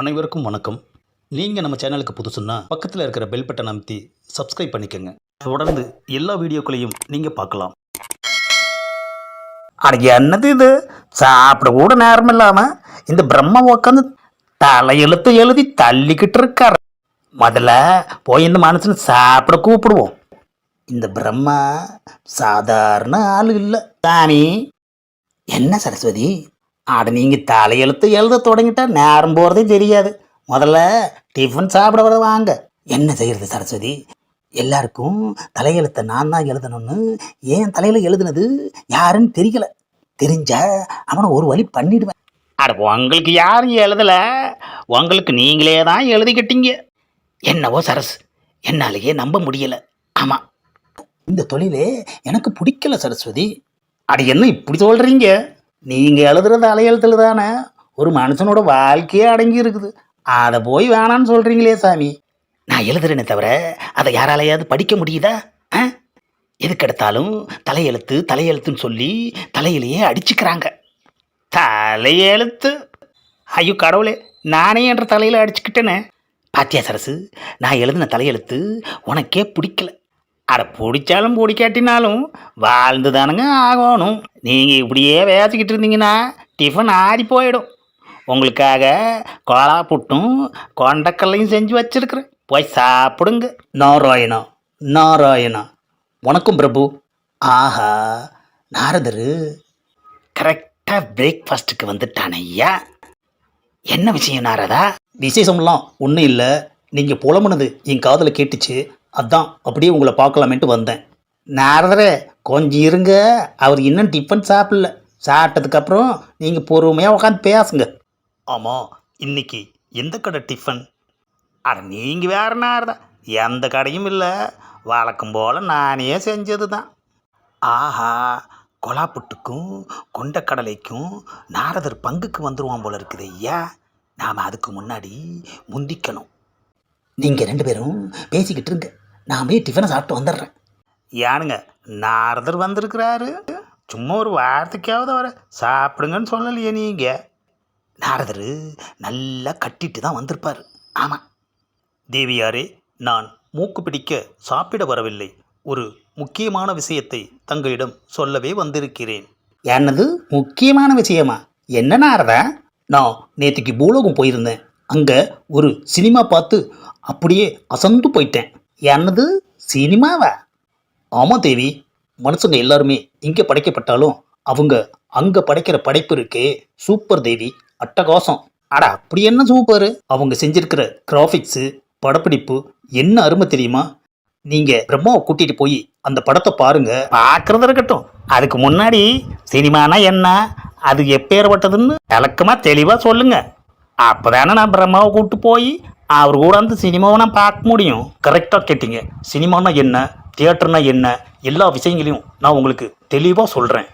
அனைவருக்கும் வணக்கம். நீங்கள் நம்ம சேனலுக்கு புதுசுன்னா பக்கத்தில் இருக்கிற பெல் பட்டன் அமைத்தி சப்ஸ்கிரைப் பண்ணிக்கோங்க. தொடர்ந்து எல்லா வீடியோக்களையும் நீங்கள் பார்க்கலாம். அட என்னது இது? சாப்பிட கூட நேரம் இல்லாம இந்த பிரம்ம உட்காந்து தலையெழுத்து எழுதி தள்ளிக்கிட்டு இருக்கார். முதல்ல போய் இந்த மனுஷனை சாப்பிட கூப்பிடுவோம். இந்த பிரம்மா சாதாரண ஆள் இல்லை. சாமி. என்ன சரஸ்வதி? அட நீங்கள் தலையெழுத்து எழுத தொடங்கிட்டா நேரம் போகிறதே தெரியாது. முதல்ல டிஃபன் சாப்பிட வர வாங்க. என்ன செய்கிறது சரஸ்வதி? எல்லாருக்கும் தலையெழுத்தை நான் தான் எழுதணும்னு ஏன் தலையில் எழுதுனது யாருன்னு தெரியல. தெரிஞ்சா அவனை ஒரு வழி பண்ணிடுவேன். அட உங்களுக்கு யாரும் எழுதலை? உங்களுக்கு நீங்களே தான் எழுதிக்கிட்டீங்க. என்னவோ சரஸ் என்னாலேயே நம்ப முடியலை. ஆமாம் இந்த தொழிலே எனக்கு பிடிக்கல சரஸ்வதி. அட என்ன இப்படி சொல்கிறீங்க நீங்கள் எழுதுறது அலையெழுத்துல தானே? ஒரு மனுஷனோட வாழ்க்கையே அடங்கி இருக்குது. அதை போய் வேணான்னு சொல்கிறீங்களே சாமி. நான் எழுதுறேனே தவிர அதை யாராலையாவது படிக்க முடியுதா? ஆ? எதுக்கெடுத்தாலும் தலையெழுத்து தலையெழுத்துன்னு சொல்லி தலையிலேயே அடிச்சுக்கிறாங்க. தலையெழுத்து! ஐயோ கடவுளே நானே என்ற தலையில் அடிச்சுக்கிட்டேனே. பாத்தியா சரசு நான் எழுதின தலையெழுத்து உனக்கே பிடிக்கல. அட பிடிச்சாலும் பிடிக்காட்டினாலும் வாழ்ந்து தானுங்க ஆகணும். நீங்கள் இப்படியே வேசிக்கிட்டு இருந்தீங்கன்னா டிஃபன் ஆறி போயிடும். உங்களுக்காக கோலா புட்டும் கொண்டக்கல்லையும் செஞ்சு வச்சிருக்கிறேன். போய் சாப்பிடுங்க. நாராயணா நாராயணா. வணக்கம் பிரபு. ஆஹா நாரதரு. கரெக்டாக பிரேக்ஃபாஸ்ட்டுக்கு வந்துட்டான் ஐயா. என்ன விஷயம் நாரதா? விசேஷம்லாம் ஒன்றும் இல்லை. நீங்கள் புலம்புனது என் காதில் கேட்டுச்சு. அதான் அப்படியே உங்களை பார்க்கலாமேன்ட்டு வந்தேன். நாரதரே கொஞ்சம் இருங்க. அவர் இன்னும் டிஃபன் சாப்பிடல. சாப்பிட்டதுக்கப்புறம் நீங்கள் பொறுமையாக உட்காந்து பேசுங்க. ஆமாம் இன்னைக்கு எந்த கடை டிஃபன் அட நீங்கள் வேறு நாரதா. எந்த கடையும் இல்லை. வழக்கம் போல் நானே செஞ்சது தான் ஆஹா கொலாப்புட்டுக்கும் கொண்டக்கடலைக்கும் நாரதர் பங்குக்கு வந்துடுவான் போல இருக்குது ஐயா. நாம் அதுக்கு முன்னாடி முந்திக்கணும். நீங்கள் ரெண்டு பேரும் பேசிக்கிட்டு இருங்க. நான் போய் டிஃபனை சாப்பிட்டு வந்துடுறேன். ஏனுங்க நாரதர் வந்திருக்கிறாரு. சும்மா ஒரு வார்த்தைக்காவது வர சாப்பிடுங்கன்னு சொல்லலையே நீங்கள் நாரதர் நல்லா கட்டிட்டு தான் வந்திருப்பார். ஆமாம் தேவியாரே நான் மூக்கு பிடிக்க சாப்பிட வரவில்லை. ஒரு முக்கியமான விஷயத்தை தங்களிடம் சொல்லவே வந்திருக்கிறேன். என்னது? முக்கியமான விஷயமா? என்ன நாரதா? நான் நேற்றுக்கு பூலோகம் போயிருந்தேன். அங்கே ஒரு சினிமா பார்த்து அப்படியே அசந்து போயிட்டேன். என்னது சினிமாவா? ஆமாம் தேவி மனுஷங்க எல்லாருமே இங்கே படைக்கப்பட்டாலும் அவங்க அங்கே படைக்கிற படைப்பு இருக்கே சூப்பர் தேவி அட்டகாசம். அட அப்படி என்ன சூப்பர் அவங்க செஞ்சிருக்கிற கிராஃபிக்ஸு படப்பிடிப்பு என்ன அருமை தெரியுமா? நீங்கள் பிரம்மாவை கூட்டிகிட்டு போய் அந்த படத்தை பாருங்கள் பார்க்குறது இருக்கட்டும். அதுக்கு முன்னாடி சினிமானா என்ன? அது எப்பேற்பட்டதுன்னு விளக்கமாக தெளிவாக சொல்லுங்கள் அப்போ தானே நான் பிரம்மாவை கூப்பிட்டு போய் அவர் கூட வந்து சினிமாவை பார்க்க முடியும். கரெக்டாக கேட்டீங்க. சினிமானா என்ன? தியேட்டர்னா என்ன? எல்லா விஷயங்களையும் நான் உங்களுக்கு தெளிவாக சொல்கிறேன்